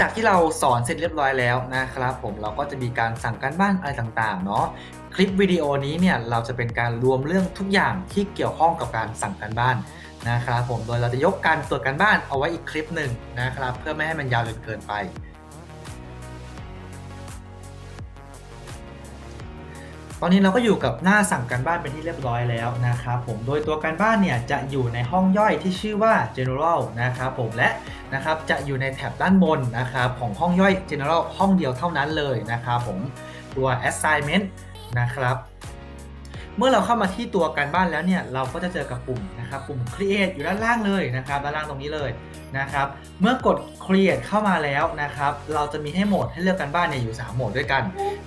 จากที่เราสอนเสร็จเรียบร้อยแล้วนะครับผมเราก็จะมีการสั่งการบ้านอะไรต่างๆเนาะคลิปวิดีโอนี้เนี่ยเราจะเป็นการรวมเรื่องทุกอย่างที่เกี่ยวข้องกับการสั่งการบ้านนะครับผมโดยเราจะยกการตรวจการบ้านเอาไว้อีกคลิปหนึ่งนะครับ เพื่อไม่ให้มันยาวจนเกินไปตอนนี้เราก็อยู่กับหน้าสั่งการบ้านเป็นที่เรียบร้อยแล้วนะครับผม โดยตัวการบ้านเนี่ยจะอยู่ในห้องย่อยที่ชื่อว่า general นะครับผม และ นะครับจะอยู่ในแถบด้านบนนะครับของห้องย่อย general ห้องเดียวเท่านั้นเลยนะครับผมตัว assignment นะครับ เมื่อเราเข้ามาที่ตัวการบ้านแล้วเนี่ยเราก็จะเจอกับปุ่มนะครับปุ่ม create อยู่ด้านล่างเลยนะครับด้านล่างตรงนี้เลยนะครับ เมื่อกด create เข้ามาแล้วนะครับ เราจะมีให้โหมดให้เลือกการบ้านเนี่ยอยู่ 3 โหมดด้วยกัน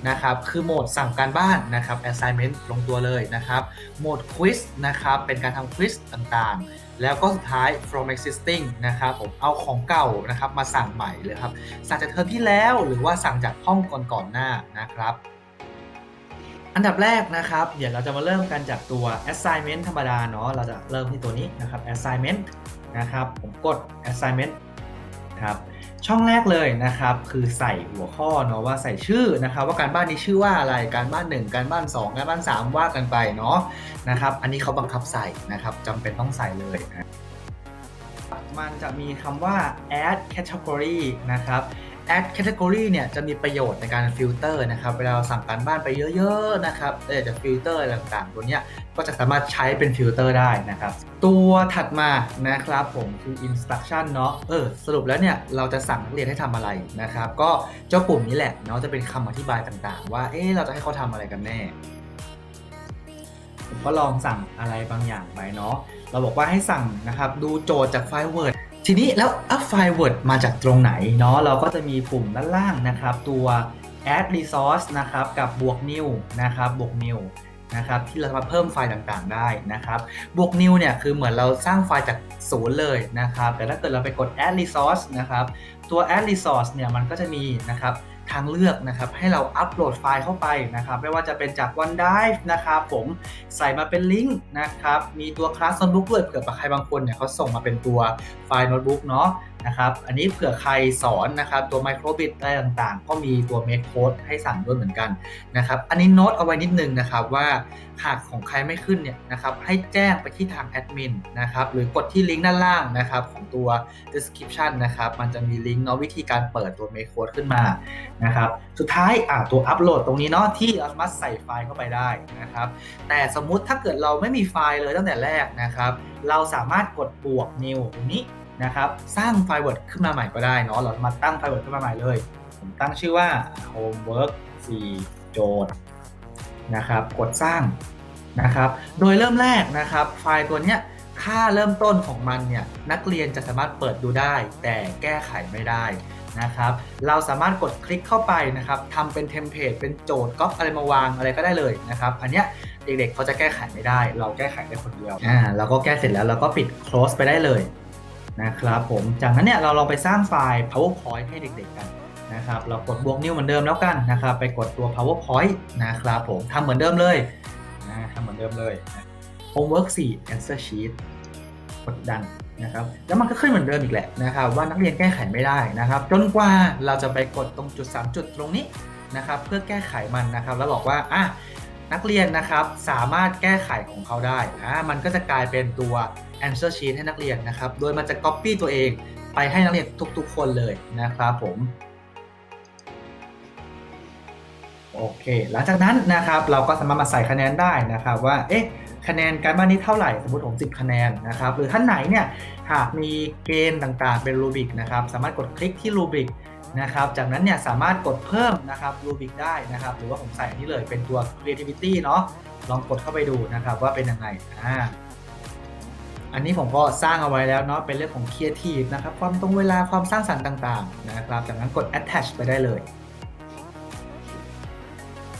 นะครับ คือโหมดสั่งการบ้านนะครับ assignment ลงตัวเลยนะครับ โหมด quiz นะครับ เป็นการทำ quiz ต่างๆ แล้วก็สุดท้าย from existing นะครับผมเอาของเก่านะครับมาสั่งใหม่เลยครับสั่งจากเทอมที่แล้วหรือว่าสั่งจากห้องก่อนๆหน้านะครับอันดับแรกนะครับ เดี๋ยวเราจะมาเริ่มกันจากตัว assignment ธรรมดาเนาะ เราจะเริ่มที่ตัวนี้นะครับ assignment นะครับ ผมกด assignment ครับ ช่องแรกเลยนะครับคือใส่หัวข้อเนาะว่าใส่ชื่อนะครับว่าการบ้านนี้ชื่อว่าอะไรการบ้าน 1 การบ้าน 2 การบ้าน 3 ว่ากันไปเนาะนะครับอันนี้เขาบังคับใส่นะครับจำเป็นต้องใส่เลยนะมันจะมีคำว่า add category นะครับ add category เนี่ยจะมีประโยชน์ในการฟิลเตอร์นะครับเวลาเราสั่งการบ้านไปเยอะๆนะครับเออจะฟิลเตอร์ต่างๆ ตัวเนี้ยก็จะสามารถใช้เป็นฟิลเตอร์ได้นะครับ ตัวถัดมานะครับผมคือ instruction เนาะเออสรุปแล้วเนี่ยเราจะสั่งนักเรียนให้ทำอะไรนะครับ ก็เจ้าปุ่มนี้แหละเนาะจะเป็นคำอธิบายต่างๆ ว่าเอ๊เราจะให้เขาทำอะไรกันแน่ผมก็ลองสั่งอะไรบางอย่างไปเนาะเราบอกว่าให้สั่งนะครับดูโจทย์จากไฟล์ Word ทีนี้แล้วอัพไฟล์ Word มาจากตรงไหนเนาะเราก็จะมีปุ่มด้านล่างนะครับ ตัว add resource นะครับ กับบวก new นะครับ บวก new นะครับที่เราจะมาเพิ่มไฟล์ต่างๆ ได้นะครับ บวก new เนี่ยคือเหมือนเราสร้างไฟล์จากศูนย์เลยนะครับ แต่ถ้าเกิดเราไปกด add resource นะครับ ตัว add resource เนี่ยมันก็จะมีนะครับ ทางเลือกนะครับ ให้เราอัปโหลดไฟล์เข้าไปนะครับ ไม่ว่าจะเป็นจาก OneDrive นะครับผมใส่มาเป็นลิงก์นะครับ มีตัวคลาสโน้ตบุ๊กด้วยเผื่อใครบางคนเนี่ยเขาส่งมาเป็นตัวไฟล์โน้ตบุ๊กเนาะ นะครับ อันนี้เผื่อใครสอนนะครับตัว Microbit อะไรต่างๆ ก็มีตัว Make Code ให้สั่งด้วยเหมือนกันนะครับ อันนี้โน้ตเอาไว้นิดนึงนะครับว่าหากของใครไม่ขึ้นเนี่ยนะครับให้แจ้งไปที่ทางแอดมินนะครับหรือกดที่ลิงก์ด้านล่างนะครับของตัว description นะครับมันจะมีลิงก์เนาะวิธีการเปิดตัว Make Code ขึ้นมานะครับสุดท้ายอ่าตัวอัปโหลดตรงนี้เนาะที่เราสามารถใส่ไฟล์เข้าไปได้นะครับแต่สมมุติถ้าเกิดเราไม่มีไฟล์เลยตั้งแต่แรกนะครับเราสามารถกดบวก new ตรงนี้ นะครับ สร้างไฟล์ Word ขึ้นมาใหม่ก็ได้เนาะ เรามาตั้งไฟล์ Word ขึ้นมาใหม่เลย ผมตั้งชื่อว่า homework 4โจทย์นะครับ กดสร้างนะครับ โดยเริ่มแรกนะครับ ไฟล์ตัวเนี้ยค่าเริ่มต้นของมันเนี่ยนักเรียนจะสามารถเปิดดูได้ แต่แก้ไขไม่ได้นะครับ เราสามารถกดคลิกเข้าไปนะครับทำเป็นเทมเพลตเป็นโจทย์ก๊อปอะไรมาวางอะไรก็ได้เลยนะครับ อันเนี้ยเด็กๆเขาจะแก้ไขไม่ได้ เราแก้ไขได้คนเดียวอ่าเราก็แก้เสร็จแล้วเราก็ปิด close ไปได้เลย นะครับผม จากนั้นเนี่ยเราลองไปสร้างไฟล์ powerpoint ให้เด็กๆกันนะครับ เรากดบวกนิ้วเหมือนเดิมแล้วกันนะครับ ไปกดตัว powerpoint นะครับผมทำเหมือนเดิมเลยนะทำเหมือนเดิมเลย homework 4 answer sheet กดดันนะครับ แล้วมันก็ขึ้นเหมือนเดิมอีกแหละนะครับ ว่านักเรียนแก้ไขไม่ได้นะครับ จนกว่าเราจะไปกดตรงจุด 3 จุดตรงนี้นะครับ เพื่อแก้ไขมันนะครับ แล้วบอกว่าอะ นักเรียนนะครับสามารถแก้ไขของเขาได้อะมันก็จะกลายเป็นตัว answer sheet ให้นักเรียนนะครับ โดยมันจะ copy ตัวเองไปให้นักเรียนทุกๆ คนเลยนะครับผมโอเค หลังจากนั้นนะครับเราก็สามารถมาใส่คะแนนได้นะครับว่าเอ๊ะคะแนนการบ้านนี้เท่าไหร่สมมติผม10 คะแนนนะครับหรือท่านไหนเนี่ยหากมีเกณฑ์ต่างๆเป็นรูบิกนะครับสามารถกดคลิกที่รูบิก นะครับ จากนั้นเนี่ยสามารถกดเพิ่มนะครับรูบิกได้นะครับ หรือว่าผมใส่อันนี้เลยเป็นตัว creativity เนาะลองกดเข้าไปดูนะครับว่าเป็นยังไงอ่าอันนี้ผมก็สร้างเอาไว้แล้วเนาะเป็นเรื่องของ creative นะครับความตรงเวลาความสร้างสรรค์ต่างๆนะครับ จากนั้นกด attach ไปได้เลย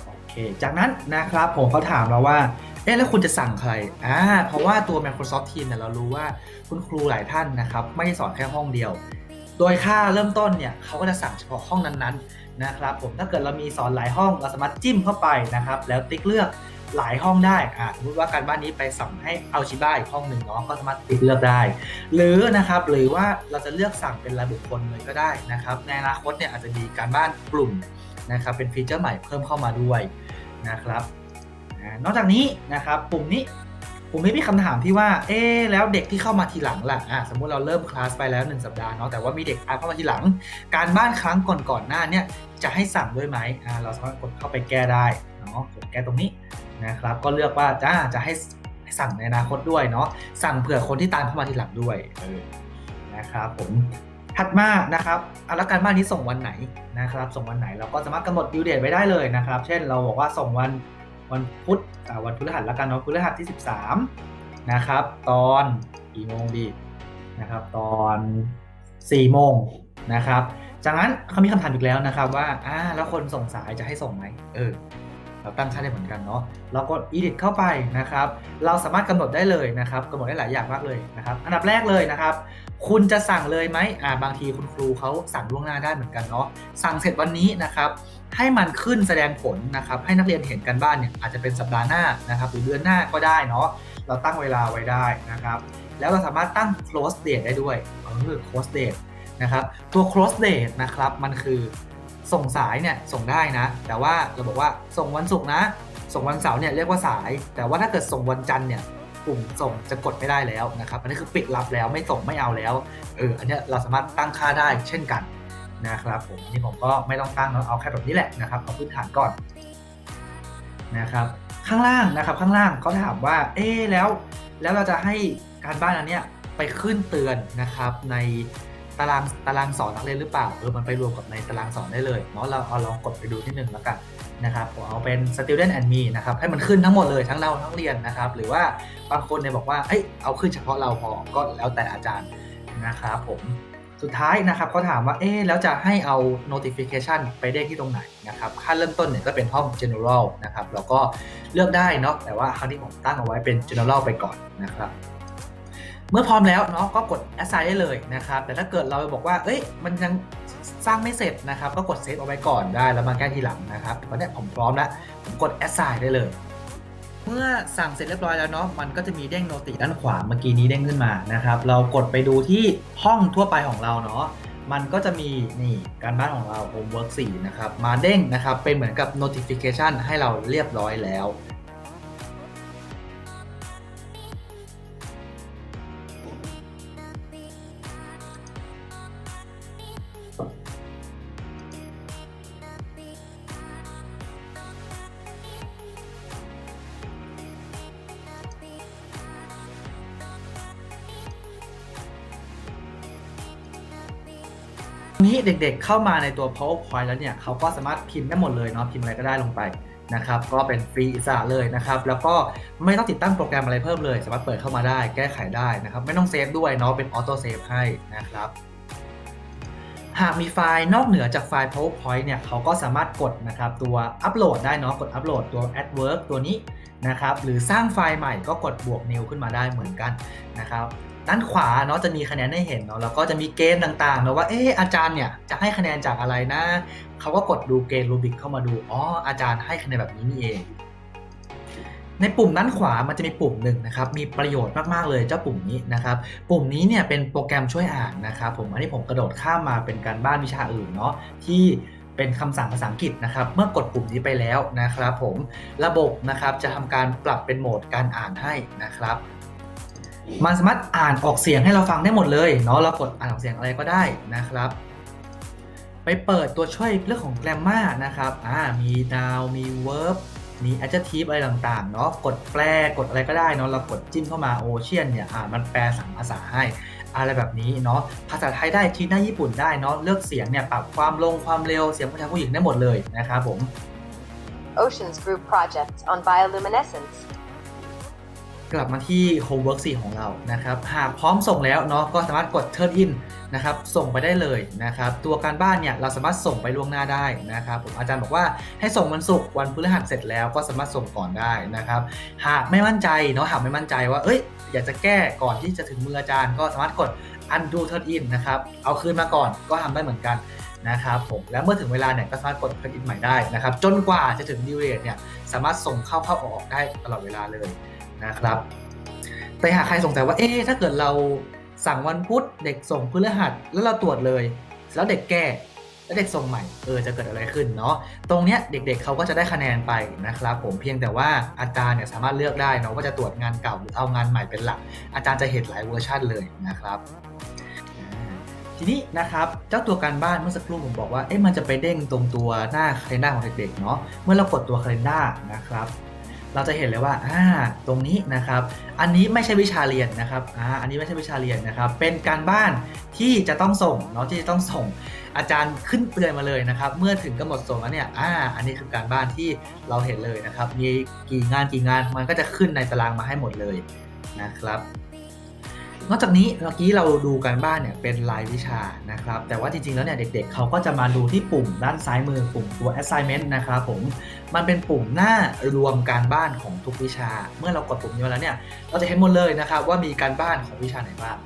โอเคจากนั้นนะครับผมเขาถามเราว่าเอ๊ะแล้วคุณจะสั่งใครอ่าเพราะว่าตัว Microsoft Teams เนี่ยเรารู้ว่าคุณครูหลายท่านนะครับ ไม่ได้สอนแค่ห้องเดียว โดยค่าเริ่มต้นเนี่ยเขาก็จะสั่งเฉพาะห้องนั้นๆนะครับผมถ้าเกิดเรามีสอนหลายห้องเราสามารถจิ้มเข้าไปนะครับแล้วติ๊กเลือกหลายห้องได้อ่าสมมติว่าการบ้านนี้ไปสั่งให้เอาชิบ้าอีกห้องหนึ่งเนาะก็สามารถติดเลือกได้ หรือนะครับหรือว่าเราจะเลือกสั่งเป็นรายบุคคลเลยก็ได้นะครับ ในอนาคตเนี่ยอาจจะมีการบ้านกลุ่มนะครับเป็นฟีเจอร์ใหม่เพิ่มเข้ามาด้วยนะครับ นอกจากนี้นะครับปุ่มนี้ ปุ่มนี้มีคำถามที่ว่า เอ๊แล้วเด็กที่เข้ามาทีหลังล่ะอะสมมุติเราเริ่มคลาสไปแล้ว 1 สัปดาห์เนาะ แต่ว่ามีเด็กเข้ามาทีหลัง การบ้านครั้งก่อนๆหน้าเนี่ยจะให้สั่งด้วยไหมอ่าเราสามารถกดเข้าไปแก้ได้เนาะ กดแก้ตรงนี้นะครับ ก็เลือกว่าจะจะให้สั่งในอนาคตด้วยเนาะ สั่งเผื่อคนที่ตามเข้ามาทีหลังด้วยนะครับผมถัดมานะครับอะแล้วการบ้านนี้ส่งวันไหนนะครับ ส่งวันไหนเราก็สามารถกำหนดดิวเดตไว้ได้เลยนะครับ เช่นเราบอกว่าส่งวัน วันพุธวันพฤหัสแล้วกันเนาะพฤหัสที่ 13 นะครับ ตอนกี่โมงดีนะครับ ตอน4โมงนะครับจากนั้นเขามีคำถามอีกแล้วนะครับว่าอ่าแล้วคนส่งสายจะให้ส่งไหมเออ เราตั้งค่าได้เหมือนกันเนาะเรากด edit เข้าไปนะครับ เราสามารถกำหนดได้เลยนะครับกำหนดได้หลายอย่างมากเลยนะครับ อันดับแรกเลยนะครับ คุณจะสั่งเลยไหมอ่าบางทีคุณครูเขาสั่งล่วงหน้าได้เหมือนกันเนาะสั่งเสร็จวันนี้นะครับให้มันขึ้นแสดงผลนะครับ ให้นักเรียนเห็นกันบ้านเนี่ยอาจจะเป็นสัปดาห์หน้านะครับ หรือเดือนหน้าก็ได้เนาะเราตั้งเวลาไว้ได้นะครับ แล้วเราสามารถตั้ง close date ได้ด้วยก็คือ close date นะครับตัว close date นะครับมันคือ ส่งสายเนี่ยส่งได้นะ แต่ว่าเราบอกว่าส่งวันศุกร์นะ ส่งวันเสาร์เนี่ยเรียกว่าสาย แต่ว่าถ้าเกิดส่งวันจันทร์เนี่ยปุ่มส่งจะกดไม่ได้แล้วนะครับ อันนี้คือปิดรับแล้วไม่ส่งไม่เอาแล้วเอออันนี้เราสามารถตั้งค่าได้เช่นกันนะครับผมนี่ผมก็ไม่ต้องตั้งเนาเอาแค่แบบนี้แหละนะครับเอาพื้นฐานก่อนนะครับข้างล่างนะครับข้างล่างเขาถามว่าเอ๊แล้วแล้วเราจะให้การบ้านอันเนี้ยไปขึ้นเตือนนะครับใน ตารางตารางสอนนักเรียนหรือเปล่าเออมันไปรวมกับในตารางสอนได้เลยเนาะเราเอาลองกดไปดูที่หนึ่งแล้วกันนะครับผมเอาเป็น student and me นะครับให้มันขึ้นทั้งหมดเลยทั้งเราทั้งเรียนนะครับ หรือว่าบางคนเนี่ยบอกว่าเอ้ยเอาขึ้นเฉพาะเราพอก็แล้วแต่อาจารย์นะครับผมสุดท้ายนะครับเขาถามว่าเอ๊แล้วจะให้เอา notification ไปเด้งที่ตรงไหนนะครับขั้นเริ่มต้นเนี่ยก็เป็นห้อง general นะครับแล้วก็เลือกได้เนาะแต่ว่าครั้งที่ผมตั้งเอาไว้เป็น general ไปก่อนนะครับ เมื่อพร้อมแล้วเนาะก็กด assign ได้เลยนะครับ แต่ถ้าเกิดเราบอกว่า เอ้ย มันยังสร้างไม่เสร็จนะครับ ก็กด save เอาไว้ก่อนได้ แล้วมาแก้ทีหลังนะครับตอนนี้ผมพร้อมแล้ว ผมกด assign ได้เลย เมื่อสั่งเสร็จเรียบร้อยแล้วเนาะ มันก็จะมีเด้งโนติด้านขวาเมื่อกี้นี้เด้งขึ้นมานะครับ เรากดไปดูที่ห้องทั่วไปของเราเนาะ มันก็จะมีนี่การบ้านของเรา homework 4นะครับ มาเด้งนะครับ เป็นเหมือนกับ notification ให้เราเรียบร้อยแล้ว นี้เด็กๆเข้ามาในตัว powerpoint แล้วเนี่ยเขาก็สามารถพิมพ์ได้หมดเลยเนาะพิมพ์อะไรก็ได้ลงไปนะครับก็เป็นฟรีอิสระเลยนะครับแล้วก็ไม่ต้องติดตั้งโปรแกรมอะไรเพิ่มเลย สามารถเปิดเข้ามาได้แก้ไขได้นะครับไม่ต้องเซฟด้วยเนาะเป็นออโต้เซฟให้นะครับหากมีไฟล์นอกเหนือจากไฟล์ powerpoint เนี่ยเขาก็สามารถกดนะครับตัวอัปโหลดได้เนาะกดอัปโหลดตัว add work ตัวนี้นะครับหรือสร้างไฟล์ใหม่ก็กดบวก new ขึ้นมาได้เหมือนกันนะครับ ด้านขวาเนาะจะมีคะแนนให้เห็นเนาะแล้วก็จะมีเกณฑ์ต่างๆเนาะว่าเอออาจารย์เนี่ยจะให้คะแนนจากอะไรนะเขาก็กดดูเกณฑ์รูบิกเข้ามาดูอ๋ออาจารย์ให้คะแนนแบบนี้นี่เอง ในปุ่มด้านขวามันจะมีปุ่มหนึ่งนะครับมีประโยชน์มากๆเลยเจ้าปุ่มนี้นะครับ ปุ่มนี้เนี่ยเป็นโปรแกรมช่วยอ่านนะครับผมอันนี้ผมกระโดดข้ามมาเป็นการบ้านวิชาอื่นเนาะที่เป็นคำสั่งภาษาอังกฤษนะครับ เมื่อกดปุ่มนี้ไปแล้วนะครับ ผมระบบนะครับจะทำการปรับเป็นโหมดการอ่านให้นะครับ มันสามารถอ่านออกเสียงให้เราฟังได้หมดเลยเนาะเรากดอ่านออกเสียงอะไรก็ได้นะครับ ไปเปิดตัวช่วยเรื่องของ grammar นะครับอ่ามี noun มี verb มี adjective อะไรต่างๆเนาะกดแปลกดอะไรก็ได้เนาะเรากดจิ้มเข้ามา ocean เนี่ยอ่ามันแปลสังภาษาให้อะไรแบบนี้เนาะภาษาไทยได้จีนได้ญี่ปุ่นได้เนาะเลือกเสียงเนี่ยปรับความลงความเร็วเสียงผู้ชายผู้หญิงได้หมดเลยนะครับผม Oceans Group project on bioluminescence. กลับมาที่ homework 4 ของเรานะครับหากพร้อมส่งแล้วเนาะก็สามารถกด turn in นะครับส่งไปได้เลยนะครับตัวการบ้านเนี่ยเราสามารถส่งไปล่วงหน้าได้นะครับผมอาจารย์บอกว่าให้ส่งวันศุกร์วันพฤหัสเสร็จแล้วก็สามารถส่งก่อนได้นะครับหากไม่มั่นใจเนาะหากไม่มั่นใจว่าเอ้ยอยากจะแก้ก่อนที่จะถึงมืออาจารย์ก็สามารถกด undo turn in นะครับเอาคืนมาก่อนก็ทำได้เหมือนกันนะครับผมและเมื่อถึงเวลาเนี่ยก็สามารถกด print ใหม่ได้นะครับจนกว่าจะถึง due date เนี่ยสามารถส่งเข้าเข้าออกได้ตลอดเวลาเลย นะครับ แต่หากใครสงสัยว่าเอ๊ะถ้าเกิดเราสั่งวันพุธเด็กส่งพฤหัสแล้วเราตรวจเลย แล้วเด็กแก้แล้วเด็กส่งใหม่เออจะเกิดอะไรขึ้นเนาะตรงเนี้ยเด็กๆเขาก็จะได้คะแนนไปนะครับ ผมเพียงแต่ว่าอาจารย์เนี่ยสามารถเลือกได้เนาะว่าจะตรวจงานเก่าหรือเอางานใหม่เป็นหลัก อาจารย์จะเห็นหลายเวอร์ชันเลยนะครับ ทีนี้นะครับเจ้าตัวการบ้านเมื่อสักครู่ผมบอกว่าเอ๊ะมันจะไปเด้งตรงตัวหน้าคาล endar ของเด็กๆเนาะเมื่อเรากดตัวคาล endar นะครับ เราจะเห็นเลยว่าอ่าตรงนี้นะครับ อันนี้ไม่ใช่วิชาเรียนนะครับอ่าอันนี้ไม่ใช่วิชาเรียนนะครับ เป็นการบ้านที่จะต้องส่งเนาะที่จะต้องส่งอาจารย์ขึ้นเตือนมาเลยนะครับ เมื่อถึงกำหนดส่งแล้วเนี่ยอ่าอันนี้คือการบ้านที่เราเห็นเลยนะครับ มีกี่งานกี่งานมันก็จะขึ้นในตารางมาให้หมดเลยนะครับ นอกจากนี้เมื่อกี้เราดูการบ้านเนี่ยเป็นรายวิชานะครับ แต่ว่าจริงๆแล้วเนี่ยเด็กๆเขาก็จะมาดูที่ปุ่มด้านซ้ายมือปุ่มตัว assignment นะครับผม มันเป็นปุ่มหน้ารวมการบ้านของทุกวิชา เมื่อเรากดปุ่มนี้มาแล้วเนี่ยเราจะเห็นหมดเลยนะครับว่ามีการบ้านของวิชาไหนบ้าง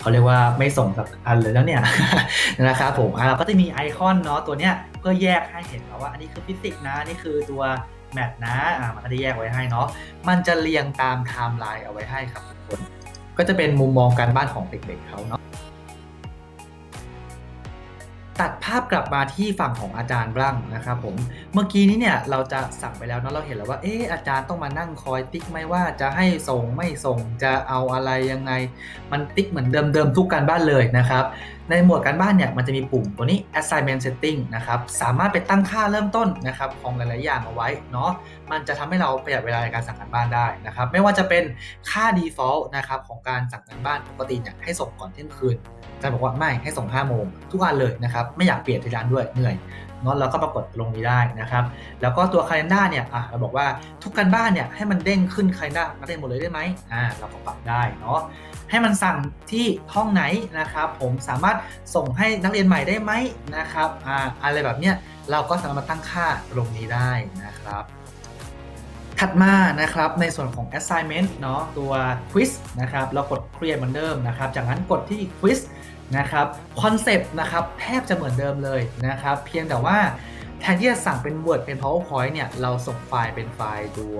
เขาเรียกว่าไม่ส่งสักอันเลยแล้วเนี่ยนะครับผมเราก็จะมีไอคอนเนาะตัวเนี้ยเพื่อแยกให้เห็นว่าอันนี้คือฟิสิกส์นะนี่คือตัวแมทนะมันก็ได้แยกไว้ให้เนาะมันจะเรียงตามไทม์ไลน์เอาไว้ให้ครับทุกคน ก็จะเป็นมุมมองการบ้านของเด็กๆเขาเนาะาพกลับมาที่ฝั่งของอาจารย์บ้างนะครับผม เมื่อกี้นี้เนี่ยเราจะสั่งไปแล้วเนาะเราเห็นแล้วว่าเอออาจารย์ต้องมานั่งคอยติ๊กไหมว่าจะให้ส่งไม่ส่งจะเอาอะไรยังไง มันติ๊กเหมือนเดิมๆทุกการบ้านเลยนะครับ ในหมวดการบ้านเนี่ยมันจะมีปุ่มตัวนี้ assignment setting นะครับสามารถไปตั้งค่าเริ่มต้นนะครับของหลายๆอย่างเอาไว้เนาะมันจะทำให้เราประหยัดเวลาในการสั่งการบ้านได้นะครับไม่ว่าจะเป็นค่า default นะครับของการสั่งการบ้านปกติเนี่ยให้ส่งก่อนเที่ยงคืนอาจารย์บอกว่าไม่ให้ส่ง5โมงทุกวันเลยนะครับไม่อยากเปลี่ยนที่ร้านด้วยเหนื่อยเนาะเราก็ปรากฏลงนี้ได้นะครับ แล้วก็ตัว calendar เนี่ยอะเราบอกว่าทุกการบ้านเนี่ยให้มันเด้งขึ้น calendar นักเรียนหมดเลยได้ไหมอ่าเราก็ปรับได้เนาะให้มันสั่งที่ห้องไหนนะครับ ผมสามารถส่งให้นักเรียนใหม่ได้ไหมนะครับอ่าอะไรแบบเนี้ยเราก็สามารถมาตั้งค่าตรงนี้ได้นะครับถัดมานะครับในส่วนของ assignment เนาะตัว quiz นะครับเรากด create เหมือนเดิมนะครับ จากนั้นกดที่ quiz นะครับคอนเซปต์นะครับแทบจะเหมือนเดิมเลยนะครับ เพียงแต่ว่าแทนที่จะสั่งเป็น Word เป็น PowerPoint เนี่ยเราส่งไฟล์เป็นไฟล์ตัว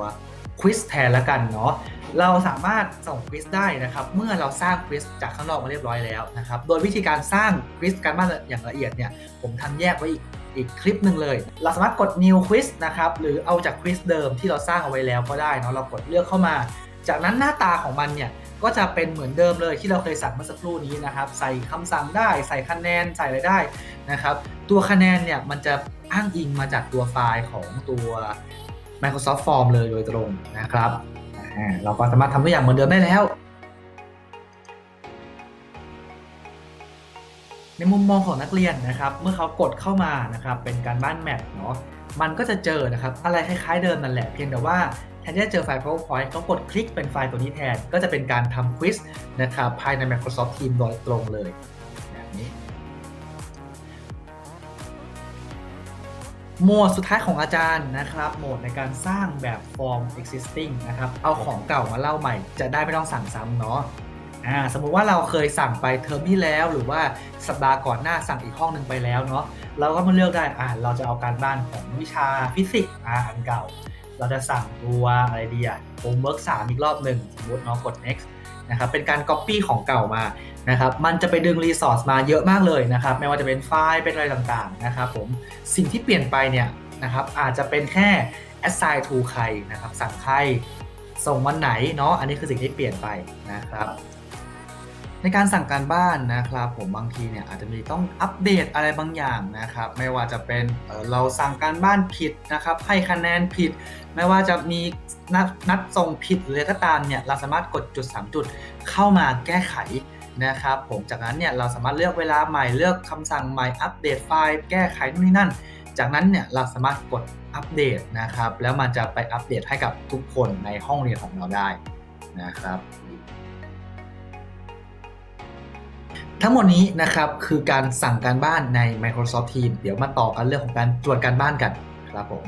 quiz แทนละกันเนาะเราสามารถส่งควิสได้นะครับ เมื่อเราสร้างควิสจากข้างนอกมาเรียบร้อยแล้วนะครับ โดยวิธีการสร้างควิสการบ้านอย่างละเอียดเนี่ยผมทำแยกไว้อีกอีกคลิปหนึ่งเลย เราสามารถกด new quiz นะครับ หรือเอาจากควิสเดิมที่เราสร้างเอาไว้แล้วก็ได้เนาะเรากดเลือกเข้ามา จากนั้นหน้าตาของมันเนี่ย ก็จะเป็นเหมือนเดิมเลยที่เราเคยสั่งเมื่อสักครู่นี้นะครับ ใส่คำสั่งได้ ใส่คะแนน ใส่อะไรได้นะครับ ตัวคะแนนเนี่ยมันจะอ้างอิงมาจากตัวไฟล์ของตัว Microsoft Form เลยโดยตรงนะครับ เราก็สามารถทำทุกอย่างเหมือนเดิมได้แล้ว ในมุมมองของนักเรียนนะครับ เมื่อเขากดเข้ามานะครับ เป็นการบ้านแมทเนาะ มันก็จะเจอนะครับ อะไรคล้ายๆเดิมนั่นแหละ เพียงแต่ว่า แทนที่จะเจอไฟล์ PowerPoint เขากดคลิกเป็นไฟล์ตัวนี้แทน ก็จะเป็นการทำควิสนะครับภายใน Microsoft Teams โดยตรงเลยแบบนี้โหมดสุดท้ายของอาจารย์นะครับ โหมดในการสร้างแบบ form existing นะครับ เอาของเก่ามาเล่าใหม่ จะได้ไม่ต้องสั่งซ้ำเนาะอ่าสมมุติว่าเราเคยสั่งไปเทอมที่แล้วหรือว่าสัปดาห์ก่อนหน้าสั่งอีกห้องหนึ่งไปแล้วเนาะเราก็มาเลือกได้อ่าเราจะเอาการบ้านของวิชาฟิสิกส์อ่าอันเก่า เราจะสั่งตัวอะไรดีอะผมเวิร์กสามอีกรอบหนึ่งสมมติเนาะกด next นะครับเป็นการ copy ของเก่ามานะครับมันจะไปดึงรีซอสมาเยอะมากเลยนะครับไม่ว่าจะเป็นไฟล์เป็นอะไรต่างๆนะครับผมสิ่งที่เปลี่ยนไปเนี่ยนะครับอาจจะเป็นแค่ assign to ใครนะครับสั่งใครส่งวันไหนเนาะอันนี้คือสิ่งที่เปลี่ยนไปนะครับ ในการสั่งการบ้านนะครับ ผมบางทีเนี่ยอาจจะมีต้องอัปเดตอะไรบางอย่างนะครับ ไม่ว่าจะเป็นเอ่อเราสั่งการบ้านผิดนะครับ ให้คะแนนผิด ไม่ว่าจะมีนัดนัดส่งผิดหรืออะไรก็ตามเนี่ยเราสามารถกดจุด 3 จุดเข้ามาแก้ไขนะครับผมจากนั้นเนี่ยเราสามารถเลือกเวลาใหม่เลือกคำสั่งใหม่อัปเดตไฟล์แก้ไขนู่นนี่นั่น จากนั้นเนี่ยเราสามารถกดอัปเดตนะครับ แล้วมันจะไปอัปเดตให้กับทุกคนในห้องเรียนของเราได้นะครับ ทั้งหมดนี้นะครับคือการสั่งการบ้านใน Microsoft Teams เดี๋ยวมาต่อกันเรื่องของการตรวจการบ้านกันครับผม